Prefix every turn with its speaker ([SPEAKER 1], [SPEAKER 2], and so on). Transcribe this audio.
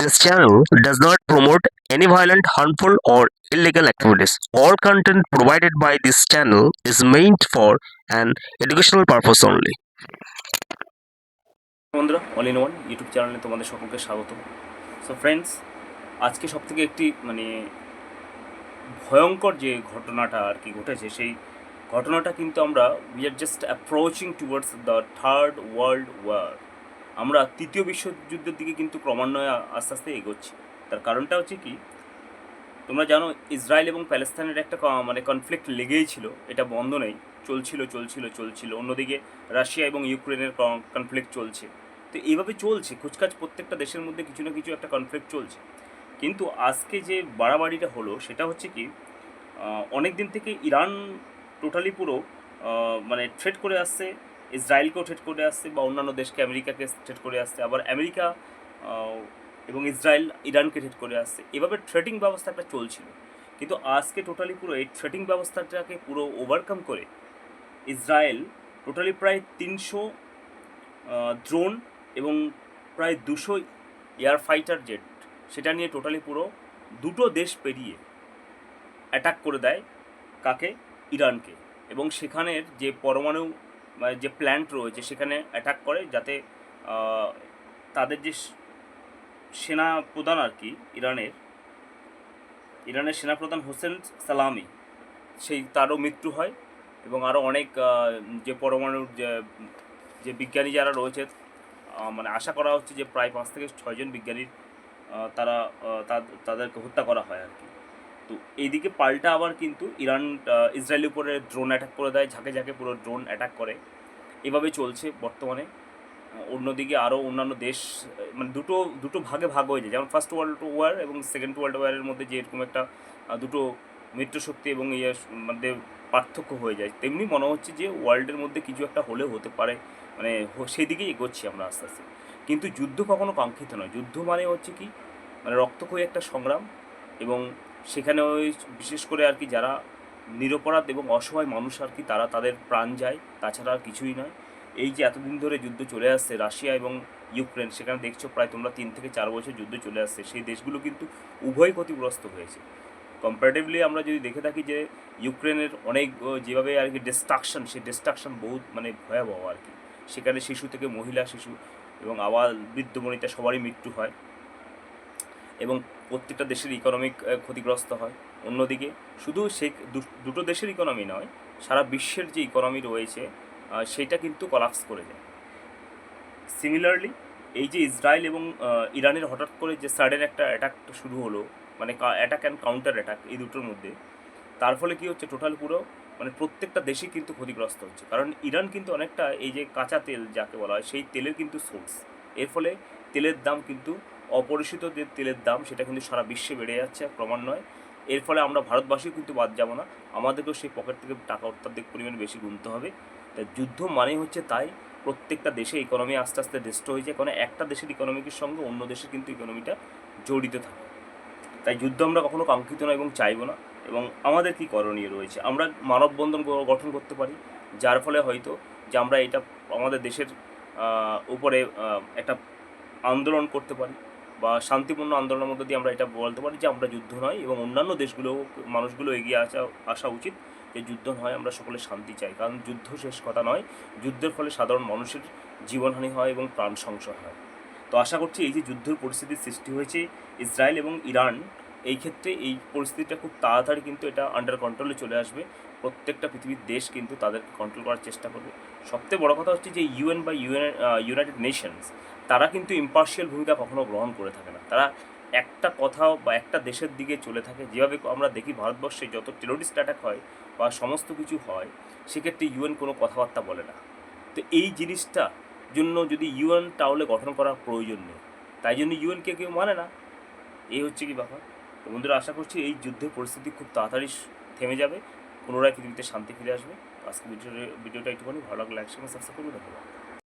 [SPEAKER 1] This channel does not promote any violent, harmful, or illegal activities. All content provided by this channel is meant for an educational purpose only.
[SPEAKER 2] বন্ধুরা all in one YouTube চ্যানেলে তোমাদের সকলকে স্বাগত so friends আজকে সব থেকে একটি মানে ভয়ঙ্কর যে ঘটনাটা আর কি ঘটেছে সেই ঘটনাটা কিন্তু আমরা we are just approaching towards the third world war আমরা তৃতীয় বিশ্বযুদ্ধের দিকে কিন্তু ক্রমান্বয়ে আস্তে আস্তে এগোচ্ছি। তার কারণটা হচ্ছে কি? তোমরা জানো, ইসরায়েল এবং প্যালেস্তানের একটা মানে কনফ্লিক্ট লেগেই ছিল। এটা বন্ধ নেই। চলছিল চলছিল চলছিল। অন্যদিকে রাশিয়া এবং ইউক্রেনের কনফ্লিক্ট চলছে। তো এইভাবে চলছে। কুচকাচ প্রত্যেকটা দেশের মধ্যে কিছু না কিছু একটা কনফ্লিক্ট চলছে। কিন্তু আজকে যে বাড়াবাড়িটা হলো, সেটা হচ্ছে কি অনেক দিন থেকে ইরান টোটালি পুরো মানে থ্রেট করে আসছে। ইসরায়েলকেও থ্রেট করে আসছে বা অন্যান্য দেশকে আমেরিকাকে থ্রেট করে আসছে, আবার আমেরিকা এবং ইসরায়েল ইরানকে থ্রেট করে আসছে। এভাবে থ্রেটিং ব্যবস্থা একটা চলছিল। কিন্তু আজকে টোটালি পুরো এই থ্রেটিং ব্যবস্থাটাকে পুরো ওভারকাম করে ইসরায়েল টোটালি প্রায় তিনশো ড্রোন এবং প্রায় দুশো এয়ার ফাইটার জেট সেটা নিয়ে টোটালি পুরো দুটো দেশ পেরিয়ে অ্যাটাক করে দেয় কাকে? ইরানকে। এবং সেখানের যে পরমাণু যে প্ল্যান্ট রয়েছে সেখানে অ্যাটাক করে যাতে তাদের যে সেনা প্রধান আর কি ইরানের ইরানের সেনাপ্রধান হোসেন সালামি, সেই তারও মৃত্যু হয় এবং আরও অনেক যে পরমাণুর যে যে বিজ্ঞানী যারা রয়েছে মানে আশা করা হচ্ছে যে প্রায় পাঁচ থেকে ছয়জন বিজ্ঞানীর তারা তাদেরকে হত্যা করা হয় আর কি। তো এইদিকে পাল্টা আবার কিন্তু ইরান ইসরায়েলের উপরে ড্রোন অ্যাটাক করে দেয়, ঝাঁকে ঝাঁকে পুরো ড্রোন অ্যাটাক করে। এভাবে চলছে বর্তমানে। অন্যদিকে আরও অন্যান্য দেশ মানে দুটো দুটো ভাগে ভাগ হয়ে যায়। যেমন ফার্স্ট ওয়ার্ল্ড ওয়ার এবং সেকেন্ড ওয়ার্ল্ড ওয়ারের মধ্যে যে এরকম একটা দুটো মিত্রশক্তি এবং ইয়ে মধ্যে পার্থক্য হয়ে যায়। তেমনি মনে হচ্ছে যে ওয়ার্ল্ডের মধ্যে কিছু একটা হলেও হতে পারে। মানে সেই দিকেই এগোচ্ছি আমরা আস্তে আস্তে। কিন্তু যুদ্ধ কখনো কাঙ্ক্ষিত নয়। যুদ্ধ মানে হচ্ছে কি মানে রক্তক্ষয়ী একটা সংগ্রাম এবং সেখানে ওই বিশেষ করে আর কি যারা নিরপরাধ এবং অসহায় মানুষ আর কি, তারা তাদের প্রাণ যায়। তাছাড়া আর কিছুই নয়। এই যে এতদিন ধরে যুদ্ধ চলে আসছে রাশিয়া এবং ইউক্রেন, সেখানে দেখছ প্রায় তোমরা তিন থেকে চার বছর যুদ্ধ চলে আসছে। সেই দেশগুলো কিন্তু উভয় ক্ষতিগ্রস্ত হয়েছে। কম্পারেটিভলি আমরা যদি দেখে থাকি যে ইউক্রেনের অনেক যেভাবে আর কি ডিস্ট্রাকশন সেই ডিস্ট্রাকশন বহুত মানে ভয়াবহ আর কি। সেখানে শিশু থেকে মহিলা, শিশু এবং আবার বৃদ্ধ সবারই মৃত্যু হয়। এবং প্রত্যেকটা দেশের ইকোনমিক ক্ষতিগ্রস্ত হয়। অন্যদিকে শুধু সে দুটো দেশের ইকোনমি নয়, সারা বিশ্বের যে ইকোনমি রয়েছে সেটা কিন্তু কলাপস করে যায়। সিমিলারলি এই যে ইসরায়েল এবং ইরানের হঠাৎ করে যে সাডেন একটা অ্যাটাক শুরু হলো মানে অ্যাটাক অ্যান্ড কাউন্টার অ্যাটাক এই দুটোর মধ্যে, তার ফলে কী হচ্ছে? টোটাল পুরো মানে প্রত্যেকটা দেশই কিন্তু ক্ষতিগ্রস্ত হচ্ছে। কারণ ইরান কিন্তু অনেকটা এই যে কাঁচা তেল, যাকে বলা হয়, সেই তেলের কিন্তু সোর্স এর ফলে তেলের দাম কিন্তু অপরিচিত যে তেলের দাম, সেটা কিন্তু সারা বিশ্বে বেড়ে যাচ্ছে ক্রমান্বয়ে। এর ফলে আমরা ভারতবাসীও কিন্তু বাদ যাব না। আমাদেরকেও সেই পকেট থেকে টাকা অত্যাধিক পরিমাণে বেশি গুনতে হবে। তাই যুদ্ধ মানেই হচ্ছে তাই, প্রত্যেকটা দেশে ইকোনমি আস্তে আস্তে ডিস্ট্রয় হয়ে যায়। কারণ একটা দেশের ইকোনমিকের সঙ্গে অন্য দেশের কিন্তু ইকোনমিটা জড়িত থাকে। তাই যুদ্ধ আমরা কখনো কাঙ্ক্ষিত না এবং চাইব না। এবং আমাদের কি করণীয় রয়েছে? আমরা মানববন্ধন গঠন করতে পারি, যার ফলে হয়তো যে আমরা এটা আমাদের দেশের উপরে একটা আন্দোলন করতে পারি। বা শান্তিপূর্ণ আন্দোলনের মধ্যে দিয়ে আমরা এটা বলতে পারি যে আমরা যুদ্ধ নয় এবং অন্যান্য দেশগুলো, মানুষগুলো এগিয়ে আসা আসা উচিত যে যুদ্ধ নয়, আমরা সকলে শান্তি চাই। কারণ যুদ্ধ শেষ কথা নয়, যুদ্ধের ফলে সাধারণ মানুষের জীবনহানি হয় এবং প্রাণ সংশয় হয়। তো আশা করছি এই যে যুদ্ধের পরিস্থিতির সৃষ্টি হয়েছে ইসরায়েল এবং ইরান, এই ক্ষেত্রে এই পরিস্থিতিটা খুব তাড়াতাড়ি কিন্তু এটা আন্ডার কন্ট্রোলে চলে আসবে। প্রত্যেকটা পৃথিবীর দেশ কিন্তু তাদেরকে কন্ট্রোল করার চেষ্টা করবে। সবচেয়ে বড় কথা হচ্ছে যে ইউএন বা ইউএন ইউনাইটেড নেশনস তারা কিন্তু ইম্পার্শিয়াল ভূমিকা কখনো গ্রহণ করে থাকে না। তারা একটা কথাও বা একটা দেশের দিকে চলে থাকে। যেভাবে আমরা দেখি ভারতবর্ষে যত টেরোরিস্ট অ্যাটাক হয় বা সমস্ত কিছু হয়, সেক্ষেত্রে ইউএন কোনো কথাবার্তা বলে না। তো এই জিনিসটা জন্য যদি ইউএন তাহলে গঠন করার প্রয়োজন নেই। তাই জন্য ইউএনকে কেউ মানে না। এই হচ্ছে কি ব্যাপার। বন্ধুরা, আশা করছি এই যুদ্ধের পরিস্থিতি খুব তাড়াতাড়ি থেমে যাবে। পুনরায় পৃথিবীতে শান্তি ফিরে আসবে। আজকে ভিডিও ভিডিওটা একটুখানি ভালো লাগলে একসঙ্গে সাবস্ক্রাইব করে দেবো